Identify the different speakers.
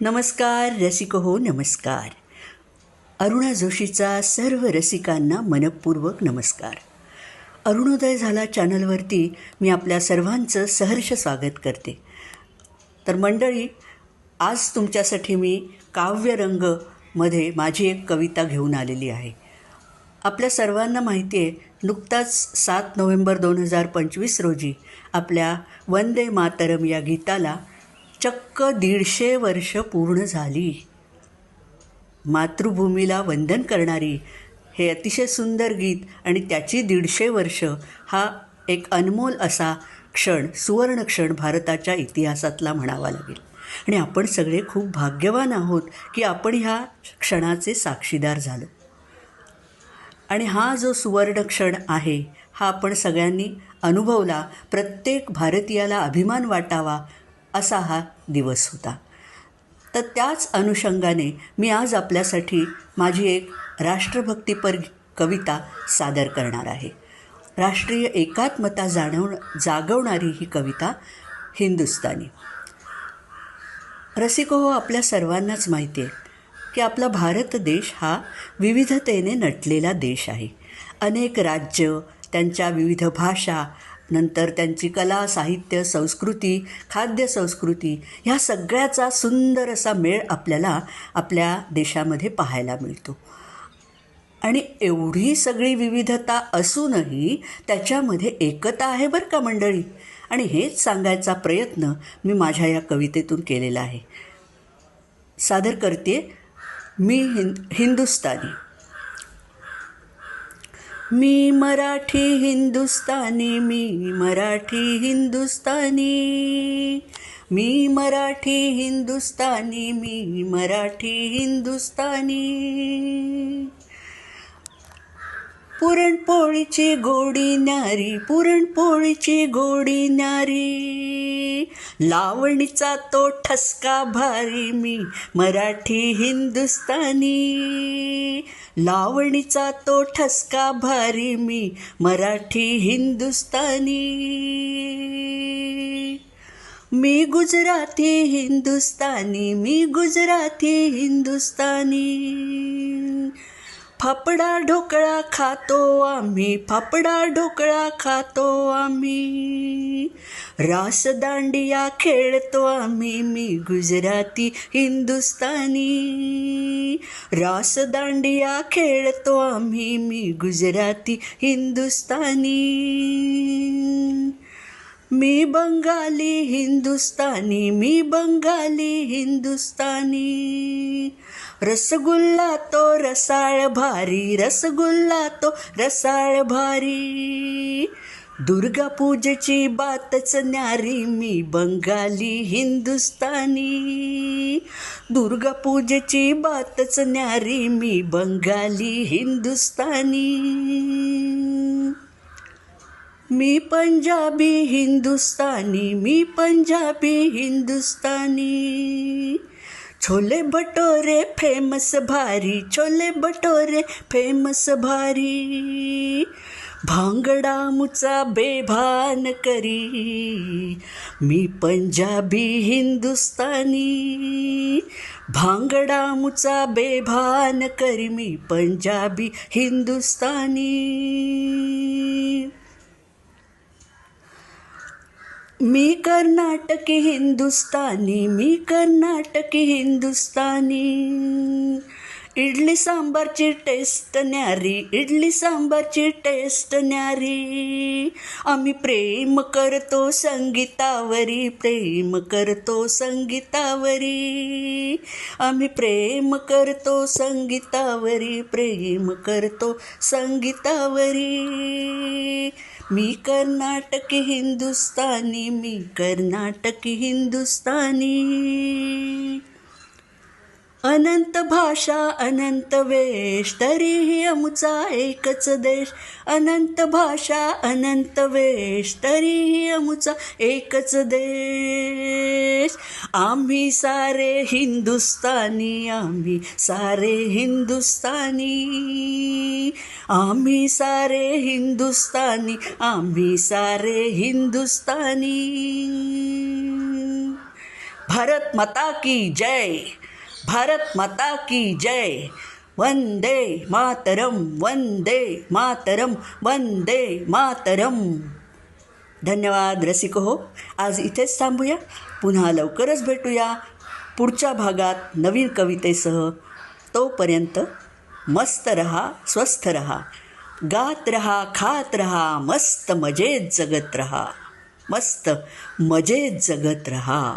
Speaker 1: नमस्कार रसिक हो नमस्कार. अरुणा जोशीचा सर्व रसिकांना मनपूर्वक नमस्कार. अरुणोदय झाला चॅनलवरती मी आपल्या सर्वांचं सहर्ष स्वागत करते. तर मंडळी आज तुमच्यासाठी मी काव्यरंगमध्ये माझी एक कविता घेऊन आलेली आहे. आपल्या सर्वांना माहिती आहे नुकताच सात नोव्हेंबर दोन हजार पंचवीस रोजी आपल्या वंदे मातरम या गीताला चक्क दीडशे वर्ष पूर्ण झाली. मातृभूमीला वंदन करणारी हे अतिशय सुंदर गीत आणि त्याची दीडशे वर्ष हा एक अनमोल असा क्षण सुवर्ण क्षण भारताच्या इतिहासातला म्हणावा लागेल. आणि आपण सगळे खूप भाग्यवान आहोत की आपण ह्या क्षणाचे साक्षीदार झालो. आणि हा जो सुवर्ण क्षण आहे हा आपण सगळ्यांनी अनुभवला. प्रत्येक भारतीयाला अभिमान वाटावा असा हा दिवस होता. तर त्याच अनुषंगाने मी आज आपल्यासाठी माझी एक राष्ट्रभक्तीपर कविता सादर करणार आहे. राष्ट्रीय एकात्मता जाणव जागवणारी ही कविता हिंदुस्तानी. रसिको हो आपल्या सर्वांनाच माहिती आहे की आपला भारत देश हा विविधतेने नटलेला देश आहे. अनेक राज्य त्यांच्या विविध भाषा नंतर त्यांची कला साहित्य संस्कृती खाद्य संस्कृती ह्या सगळ्याचा सुंदर असा मेळ आपल्याला आपल्या देशामध्ये पाहायला मिळतो. आणि एवढी सगळी विविधता असूनही त्याच्यामध्ये एकता आहे बरं का मंडळी? आणि हेच सांगायचा प्रयत्न मी माझ्या या कवितेतून केलेला आहे. सादर करते मी हिंद हिंदुस्तानी. मी मराठी हिंदुस्तानी मी मराठी हिंदुस्तानी. मी मराठी हिंदुस्तानी मी मराठी हिंदुस्तानी. पुरणपोळीची गोडी न्यारी पुरणपोळीची गोडी न्यारी. लावणीचा तो ठसका भारी मी मराठी हिंदुस्तानी. लावणीचा तो ठसका भारी मी मराठी हिंदुस्तानी. मी गुजराती हिंदुस्तानी मी गुजराती हिंदुस्तानी. फाफडा ढोकळा खातो आम्ही फाफडा ढोकळा खातो आम्ही. रासदांडिया खेळतो आम्ही मी गुजराती हिंदुस्तानी. रासदांडिया खेळतो आम्ही मी गुजराती हिंदुस्तानी. मी बंगाली हिंदुस्तानी. मी बंगाली हिंदुस्तानी. रसगुल्ला तो रसाळ भारी रसगुल्ला तो रसाळ भारी. दुर्गा पूजेची बातच न्यारी मी बंगाली हिंदुस्तानी. दुर्गा पूजेची बातच न्यारी मी बंगाली हिंदुस्तानी. मी पंजाबी हिंदुस्तानी. मी पंजाबी हिंदुस्तानी. छोले भटोरे फेमस भारी छोले भटोरे फेमस भारी. भांगडा मुचा बेभान करी. मी पंजाबी हिंदुस्तानी. भांगडा मुचा बेभान करी. मी पंजाबी हिंदुस्तानी. मी कर्नाटकी हिंदुस्तानी मी कर्नाटकी हिंदुस्तानी. इडली सांबारची टेस्ट न्यारी इडली सांबारची टेस्ट न्यारी आम्ही प्रेम करतो संगीतावरी प्रेम करतो संगीतावरी आम्ही प्रेम करतो संगीतावरी प्रेम करतो संगीतावरी मी कर्नाटकी हिंदुस्तानी मी कर्नाटकी हिंदुस्तानी अनंत भाषा अनंत वेश तरीही अमुचा एकच देश. अनंत भाषा अनंत वेश तरीही अमुचा एकच देश. आम्ही सारे हिंदुस्तानी आम्ही सारे हिंदुस्तानी आम्ही सारे हिंदुस्तानी आम्ही सारे हिंदुस्तानी भारत माता की जय! भारत माता की जय। वंदे मातरम वंदे मातरम वंदे मातरम। धन्यवाद रसिक हो। आज इथेच थांबूया. पुन्हा लवकरच भेटूया पुढच्या भागात नवीन कवितेसह. तोपर्यंत मस्त रहा स्वस्थ रहा. गात रहा खात रहा मस्त मजेत जगत रहा. मस्त मजेत जगत रहा.